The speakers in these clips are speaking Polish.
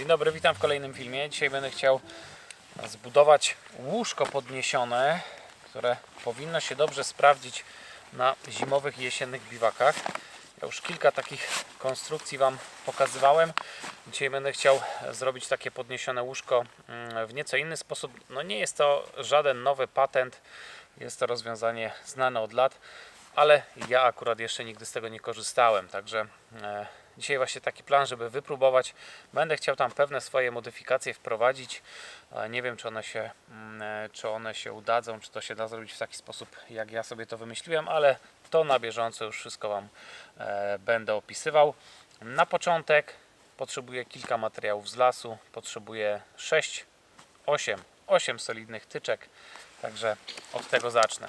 Dzień dobry, witam w kolejnym filmie. Dzisiaj będę chciał zbudować łóżko podniesione, które powinno się dobrze sprawdzić na zimowych i jesiennych biwakach. Ja już kilka takich konstrukcji Wam pokazywałem. Dzisiaj będę chciał zrobić takie podniesione łóżko mm, w nieco inny sposób. No nie jest to żaden nowy patent, jest to rozwiązanie znane od lat, ale ja akurat jeszcze nigdy z tego nie korzystałem, także e, dzisiaj właśnie taki plan, żeby wypróbować. Będę chciał tam pewne swoje modyfikacje wprowadzić. E, Nie wiem, czy one się, mm, e, czy one się udadzą, czy to się da zrobić w taki sposób, jak ja sobie to wymyśliłem, ale to na bieżąco już wszystko Wam e, będę opisywał. Na początek potrzebuję kilka materiałów z lasu, potrzebuję 6, 8, 8 solidnych tyczek, także od tego zacznę.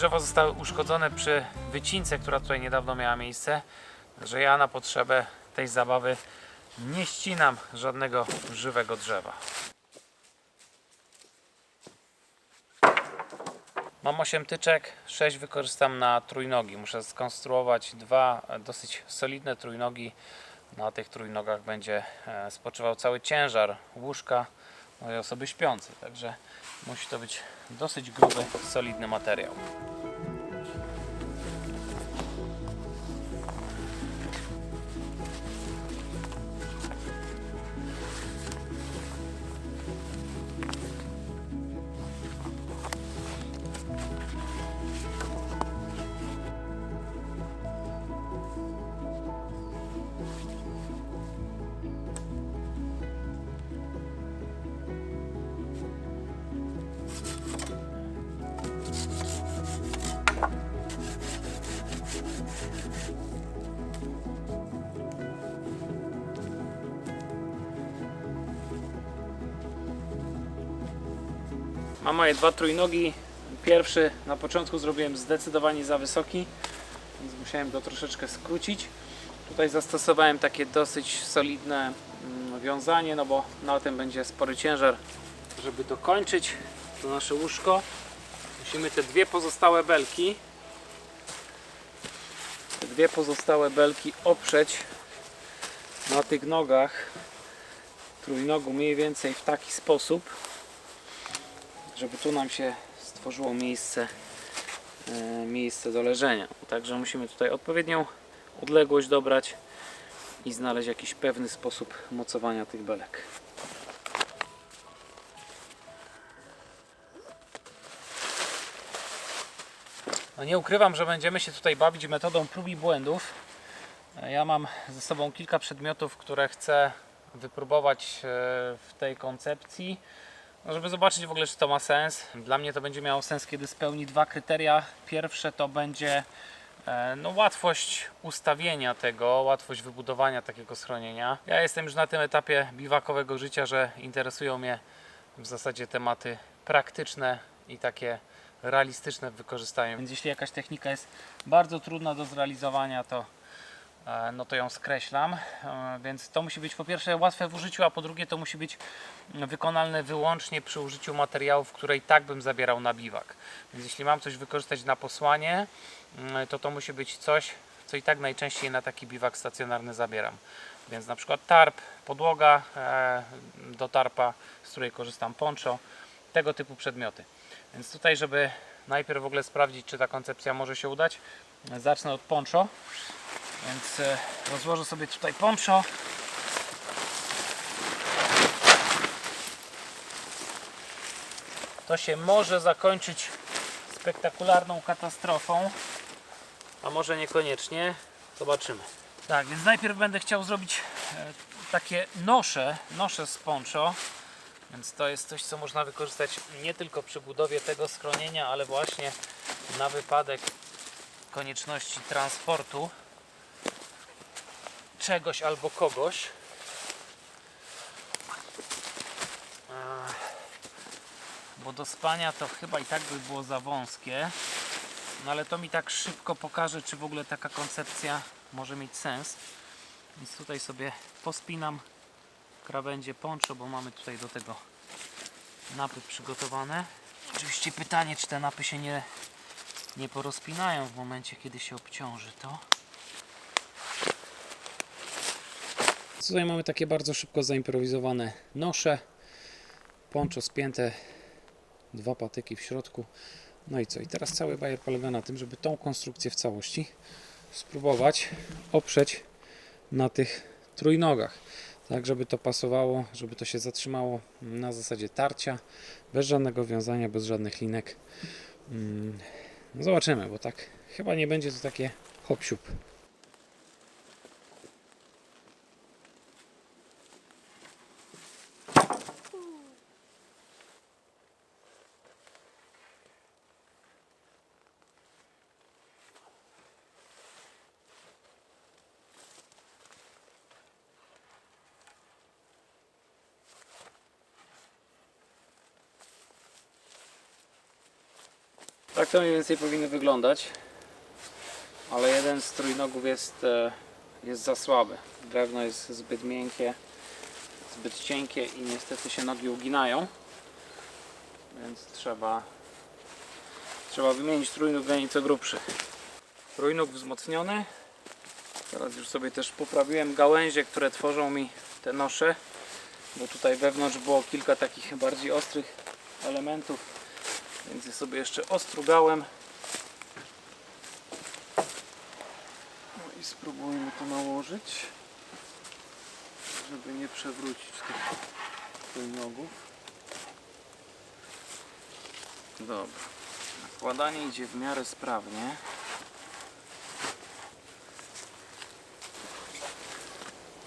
Te drzewo zostały uszkodzone przy wycince, która tutaj niedawno miała miejsce. Że ja na potrzebę tej zabawy nie ścinam żadnego żywego drzewa. Mam 8 tyczek, 6 wykorzystam na trójnogi. Muszę skonstruować dwa dosyć solidne trójnogi. Na tych trójnogach będzie e, spoczywał cały ciężar łóżka mojej osoby śpiącej. Także musi to być dosyć gruby, solidny materiał. Mam moje dwa trójnogi. Pierwszy na początku zrobiłem zdecydowanie za wysoki, więc musiałem go troszeczkę skrócić. Tutaj zastosowałem takie dosyć solidne mm, wiązanie, no bo na tym będzie spory ciężar. Żeby dokończyć to nasze łóżko, musimy te dwie pozostałe belki, te dwie pozostałe belki oprzeć na tych nogach trójnogu mniej więcej w taki sposób, żeby tu nam się stworzyło miejsce, e, miejsce do leżenia. Także musimy tutaj odpowiednią odległość dobrać i znaleźć jakiś pewny sposób mocowania tych belek. No nie ukrywam, że będziemy się tutaj bawić metodą prób i błędów. E, Ja mam ze sobą kilka przedmiotów, które chcę wypróbować e, w tej koncepcji. No, żeby zobaczyć w ogóle, czy to ma sens. Dla mnie to będzie miało sens, kiedy spełni dwa kryteria. Pierwsze to będzie e, no, łatwość ustawienia tego, łatwość wybudowania takiego schronienia. Ja jestem już na tym etapie biwakowego życia, że interesują mnie w zasadzie tematy praktyczne i takie realistyczne w wykorzystaniu. Więc jeśli jakaś technika jest bardzo trudna do zrealizowania, to no to ją skreślam. E, Więc to musi być po pierwsze łatwe w użyciu, a po drugie to musi być wykonalne wyłącznie przy użyciu materiałów, które i tak bym zabierał na biwak. Więc jeśli mam coś wykorzystać na posłanie, mm, to to musi być coś, co i tak najczęściej na taki biwak stacjonarny zabieram. Więc na przykład tarp, podłoga e, do tarpa, z której korzystam poncho, tego typu przedmioty. Więc tutaj, żeby najpierw w ogóle sprawdzić, czy ta koncepcja może się udać, zacznę od poncho. Więc e, rozłożę sobie tutaj poncho. To się może zakończyć spektakularną katastrofą, a może niekoniecznie. Zobaczymy. Tak, więc najpierw będę chciał zrobić e, takie nosze, nosze z poncho. Więc to jest coś, co można wykorzystać nie tylko przy budowie tego schronienia, ale właśnie na wypadek konieczności transportu czegoś albo kogoś. Ech, Bo do spania to chyba i tak by było za wąskie. No ale to mi tak szybko pokaże, czy w ogóle taka koncepcja może mieć sens. Więc tutaj sobie pospinam krawędzie poncho, bo mamy tutaj do tego napy przygotowane. Oczywiście pytanie, czy te napy się nie, nie porozpinają w momencie, kiedy się obciąży to. Tutaj mamy takie bardzo szybko zaimprowizowane nosze, poncho spięte, dwa patyki w środku. No i co? I teraz cały bajer polega na tym, żeby tą konstrukcję w całości spróbować oprzeć na tych trójnogach. Tak, żeby to pasowało, żeby to się zatrzymało na zasadzie tarcia, bez żadnego wiązania, bez żadnych linek. No zobaczymy, bo tak chyba nie będzie to takie hop siup. To mniej więcej powinno wyglądać. Ale jeden z trójnogów jest, e, jest za słaby. Drewno jest zbyt miękkie, zbyt cienkie i niestety się nogi uginają. Więc trzeba, trzeba wymienić trójnóg na nieco grubszy. Trójnóg wzmocniony. Teraz już sobie też poprawiłem gałęzie, które tworzą mi te nosze. Bo tutaj wewnątrz było kilka takich bardziej ostrych elementów więc je sobie jeszcze ostrugałem. No i spróbujmy to nałożyć, żeby nie przewrócić tych trójnogów. Dobra. Nakładanie idzie w miarę sprawnie.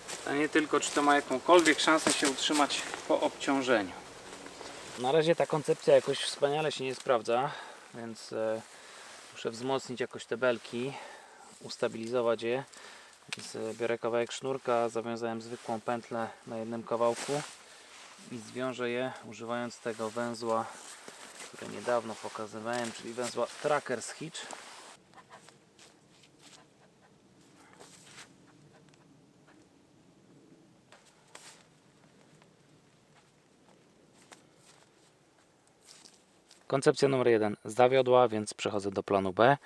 Pytanie tylko, czy to ma jakąkolwiek szansę się utrzymać po obciążeniu. Na razie ta koncepcja jakoś wspaniale się nie sprawdza, więc e, muszę wzmocnić jakoś te belki, ustabilizować je. Więc e, biorę kawałek sznurka, zawiązałem zwykłą pętlę na jednym kawałku i zwiążę je używając tego węzła, który niedawno pokazywałem, czyli węzła Trackers Hitch. Koncepcja numer jeden zawiodła, więc przechodzę do planu B,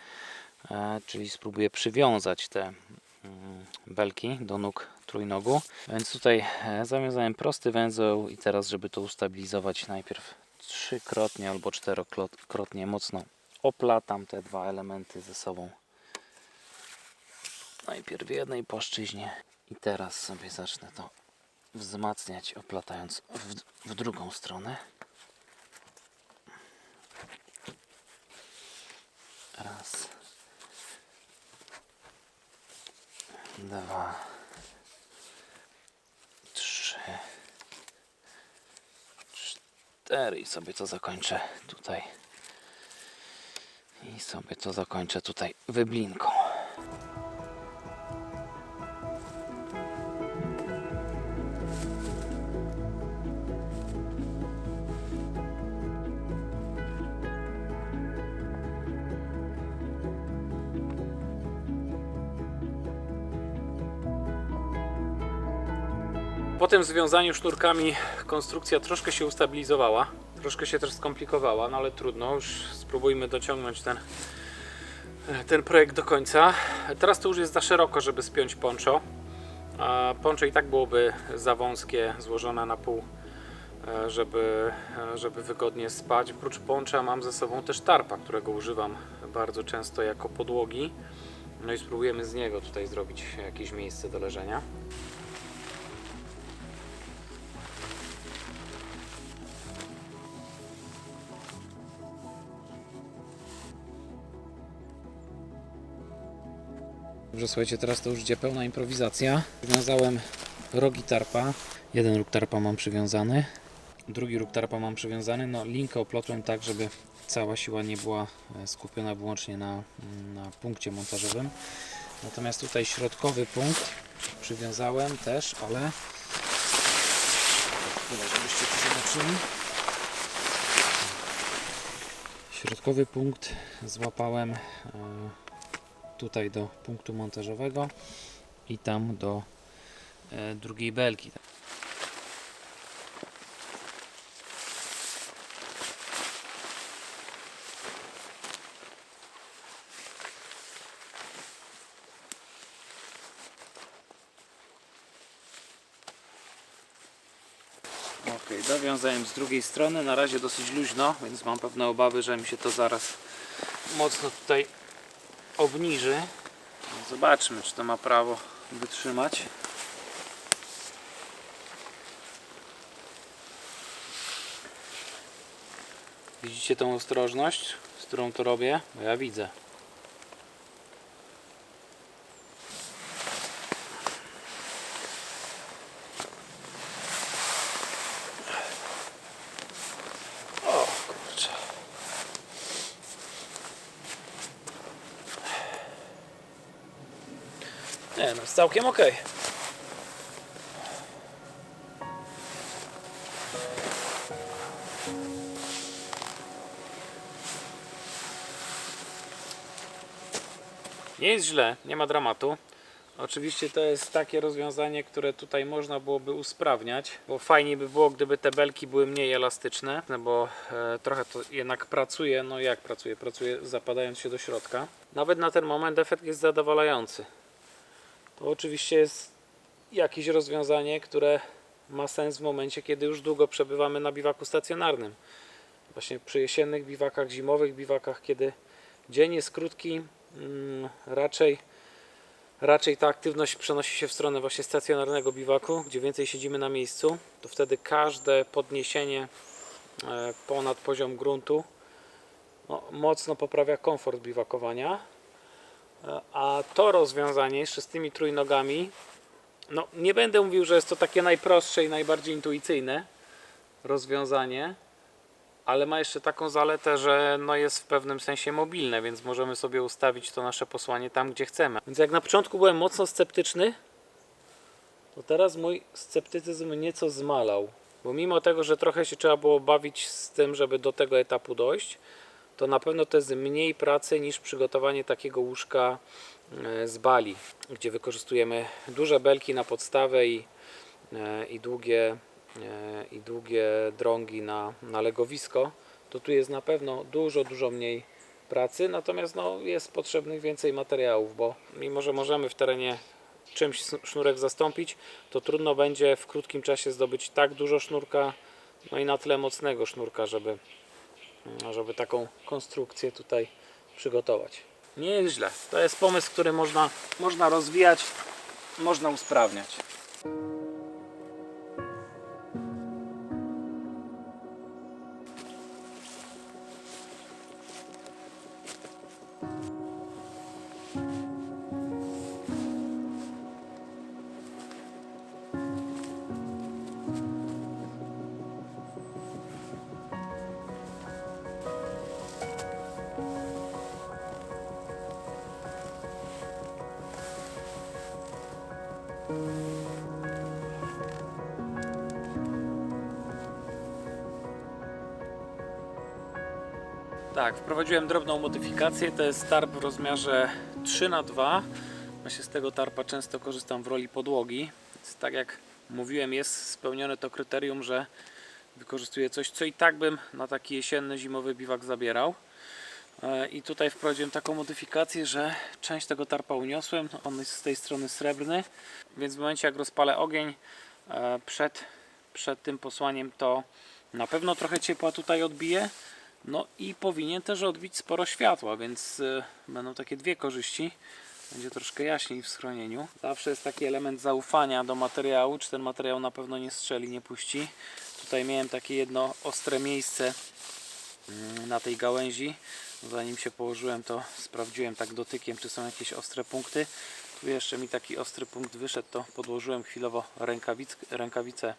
e, czyli spróbuję przywiązać te mm, belki do nóg trójnogu. Więc tutaj e, zawiązałem prosty węzeł i teraz, żeby to ustabilizować, najpierw trzykrotnie albo czterokrotnie mocno oplatam te dwa elementy ze sobą. Najpierw w jednej płaszczyźnie i teraz sobie zacznę to wzmacniać, oplatając w, w drugą stronę. Raz. Dwa. Trzy. Cztery. I sobie to zakończę tutaj. I sobie to zakończę tutaj wyblinką. Po tym związaniu sznurkami konstrukcja troszkę się ustabilizowała, troszkę się też skomplikowała, no ale trudno, już spróbujmy dociągnąć ten, ten projekt do końca. Teraz to już jest za szeroko, żeby spiąć poncho. Poncho i tak byłoby za wąskie, złożone na pół, e, żeby, e, żeby wygodnie spać. Oprócz poncha mam ze sobą też tarpa, którego używam bardzo często jako podłogi. No i spróbujemy z niego tutaj zrobić jakieś miejsce do leżenia. Dobrze, słuchajcie, teraz to już idzie pełna improwizacja. Wiązałem rogi tarpa. Jeden róg tarpa mam przywiązany. drugi róg tarpa mam przywiązany. No, linkę oplotłem tak, żeby cała siła nie była e, skupiona wyłącznie na, na punkcie montażowym. Natomiast tutaj środkowy punkt przywiązałem też, ale Tyle, żebyście to zobaczyli. Środkowy punkt złapałem e, tutaj do punktu montażowego i tam do e, drugiej belki. Ok, dowiązałem z drugiej strony, na razie dosyć luźno, więc mam pewne obawy, że mi się to zaraz mocno tutaj obniży. Zobaczmy, czy to ma prawo wytrzymać. Widzicie tą ostrożność, z którą to robię? Bo ja widzę. Całkiem ok. Nie jest źle, nie ma dramatu. Oczywiście to jest takie rozwiązanie, które tutaj można byłoby usprawniać, bo fajnie by było, gdyby te belki były mniej elastyczne, no bo e, trochę to jednak pracuje, no jak pracuje? Pracuje zapadając się do środka. Nawet na ten moment efekt jest zadowalający. To oczywiście jest jakieś rozwiązanie, które ma sens w momencie, kiedy już długo przebywamy na biwaku stacjonarnym. Właśnie przy jesiennych biwakach, zimowych biwakach, kiedy dzień jest krótki, mm, raczej raczej ta aktywność przenosi się w stronę właśnie stacjonarnego biwaku, gdzie więcej siedzimy na miejscu, to wtedy każde podniesienie e, ponad poziom gruntu no, mocno poprawia komfort biwakowania. A to rozwiązanie jeszcze z tymi trójnogami, no nie będę mówił, że jest to takie najprostsze i najbardziej intuicyjne rozwiązanie, ale ma jeszcze taką zaletę, że no jest w pewnym sensie mobilne, więc możemy sobie ustawić to nasze posłanie tam, gdzie chcemy. Więc jak na początku byłem mocno sceptyczny, to teraz mój sceptycyzm nieco zmalał. Bo mimo tego, że trochę się trzeba było bawić z tym, żeby do tego etapu dojść, to na pewno to jest mniej pracy niż przygotowanie takiego łóżka e, z bali, gdzie wykorzystujemy duże belki na podstawę i, e, i długie e, i długie drągi na, na legowisko, to tu jest na pewno dużo, dużo mniej pracy, natomiast no, jest potrzebnych więcej materiałów, bo mimo, że możemy w terenie czymś sznurek zastąpić, to trudno będzie w krótkim czasie zdobyć tak dużo sznurka, no i na tyle mocnego sznurka, żeby, żeby taką konstrukcję tutaj przygotować. Nie jest źle. To jest pomysł, który można, można rozwijać, można usprawniać. Tak, wprowadziłem drobną modyfikację. To jest tarp w rozmiarze 3 na 2 Właśnie z tego tarpa często korzystam w roli podłogi. Więc tak jak mówiłem, jest spełnione to kryterium, że wykorzystuję coś, co i tak bym na taki jesienny, zimowy biwak zabierał. E, I tutaj wprowadziłem taką modyfikację, że część tego tarpa uniosłem. On jest z tej strony srebrny, więc w momencie jak rozpalę ogień e, przed, przed tym posłaniem, to na pewno trochę ciepła tutaj odbije. No i powinien też odbić sporo światła, więc y, będą takie dwie korzyści. Będzie troszkę jaśniej w schronieniu. Zawsze jest taki element zaufania do materiału, czy ten materiał na pewno nie strzeli, nie puści. Tutaj miałem takie jedno ostre miejsce mm, na tej gałęzi. Zanim się położyłem, to sprawdziłem tak dotykiem, czy są jakieś ostre punkty. Tu jeszcze mi taki ostry punkt wyszedł, to podłożyłem chwilowo rękawic, rękawicę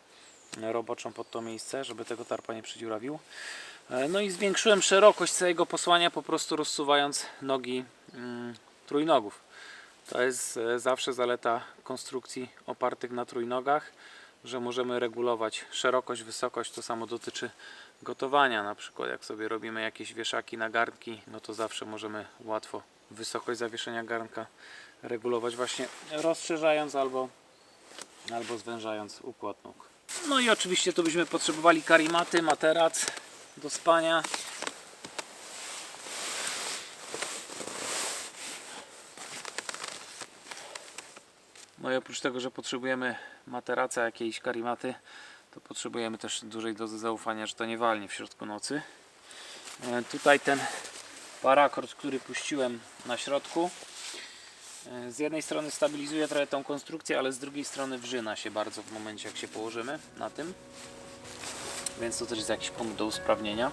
roboczą pod to miejsce, żeby tego tarpa nie przedziurawił. E, No i zwiększyłem szerokość całego posłania po prostu rozsuwając nogi mm, trójnogów. To jest e, zawsze zaleta konstrukcji opartych na trójnogach, że możemy regulować szerokość, wysokość. To samo dotyczy gotowania. Na przykład jak sobie robimy jakieś wieszaki na garnki, no to zawsze możemy łatwo wysokość zawieszenia garnka regulować właśnie rozszerzając albo, albo zwężając układ nóg. No i oczywiście tu byśmy potrzebowali karimaty, materac do spania. No i oprócz tego, że potrzebujemy materaca, jakiejś karimaty, to potrzebujemy też dużej dozy zaufania, że to nie walnie w środku nocy. E, Tutaj ten parakord, który puściłem na środku, e, z jednej strony stabilizuje trochę tą konstrukcję, ale z drugiej strony wrzyna się bardzo w momencie, jak się położymy na tym. Więc to też jest jakiś punkt do usprawnienia.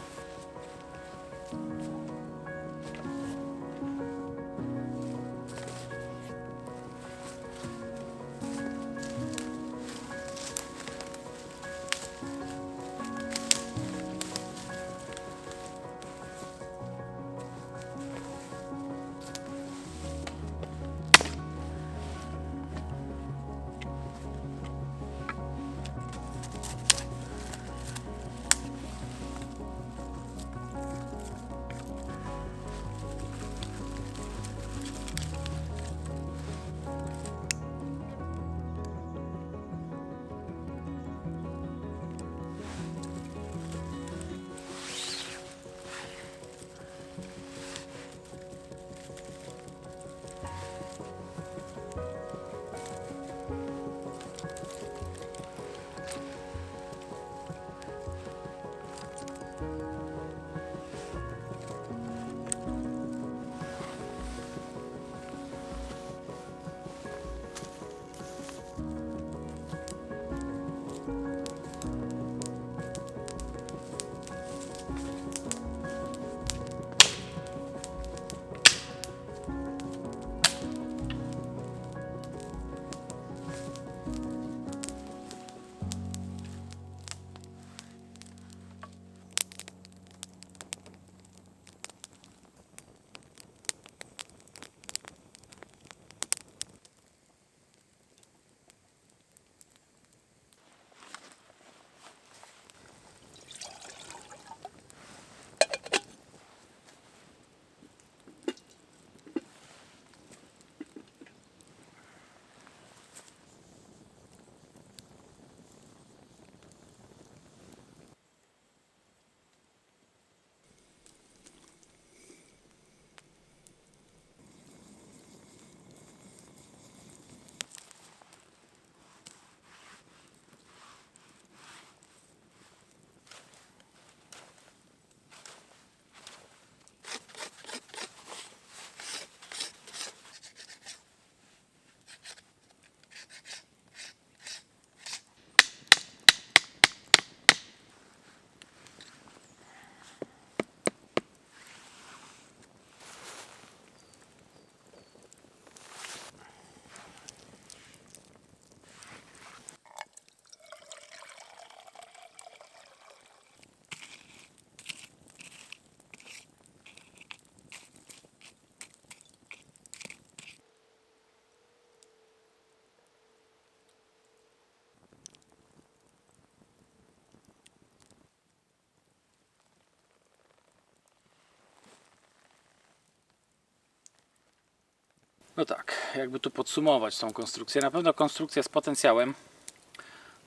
No tak, jakby tu podsumować tą konstrukcję. Na pewno konstrukcja z potencjałem.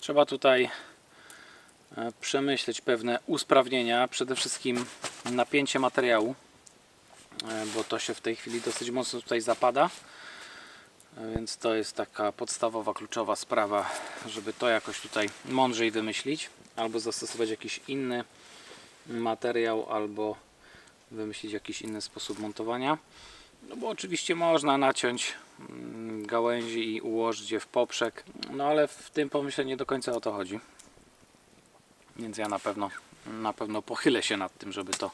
Trzeba tutaj e, przemyśleć pewne usprawnienia, przede wszystkim napięcie materiału, e, bo to się w tej chwili dosyć mocno tutaj zapada. E, Więc to jest taka podstawowa, kluczowa sprawa, żeby to jakoś tutaj mądrzej wymyślić, albo zastosować jakiś inny materiał, albo wymyślić jakiś inny sposób montowania. No bo oczywiście można naciąć mm, gałęzi i ułożyć je w poprzek, no ale w tym pomyśle nie do końca o to chodzi. Więc ja na pewno, na pewno pochylę się nad tym, żeby to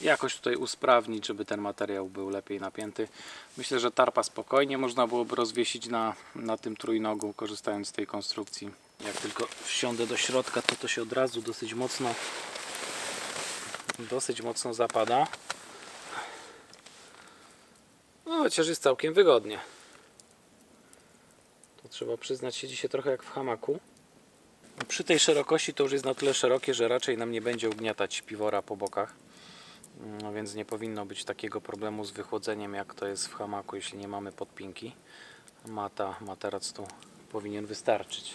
jakoś tutaj usprawnić, żeby ten materiał był lepiej napięty. Myślę, że tarpa spokojnie można byłoby rozwiesić na, na tym trójnogu, korzystając z tej konstrukcji. Jak tylko wsiądę do środka, to to się od razu dosyć mocno dosyć mocno zapada. Chociaż jest całkiem wygodnie. To trzeba przyznać, siedzi się trochę jak w hamaku. Przy tej szerokości to już jest na tyle szerokie, że raczej nam nie będzie ugniatać piwora po bokach. No więc nie powinno być takiego problemu z wychłodzeniem, jak to jest w hamaku, jeśli nie mamy podpinki. Mata, materac tu powinien wystarczyć.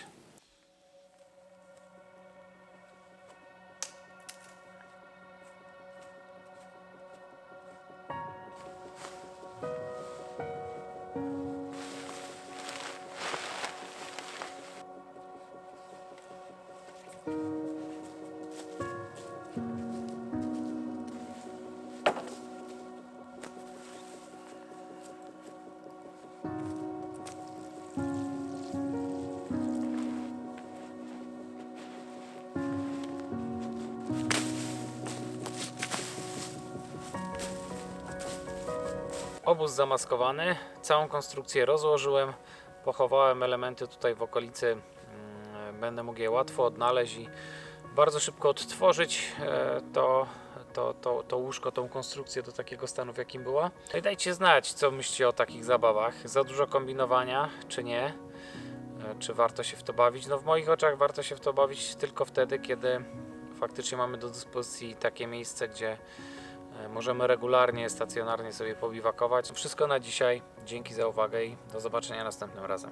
Obóz zamaskowany, całą konstrukcję rozłożyłem, pochowałem elementy tutaj w okolicy, będę mógł je łatwo odnaleźć i bardzo szybko odtworzyć e, to, to, to, to łóżko, tą konstrukcję do takiego stanu w jakim była. I dajcie znać co myślicie o takich zabawach, za dużo kombinowania czy nie, E, czy warto się w to bawić. No w moich oczach warto się w to bawić tylko wtedy, kiedy faktycznie mamy do dyspozycji takie miejsce, gdzie E, Możemy regularnie, stacjonarnie sobie pobiwakować. Wszystko na dzisiaj. Dzięki za uwagę i do zobaczenia następnym razem.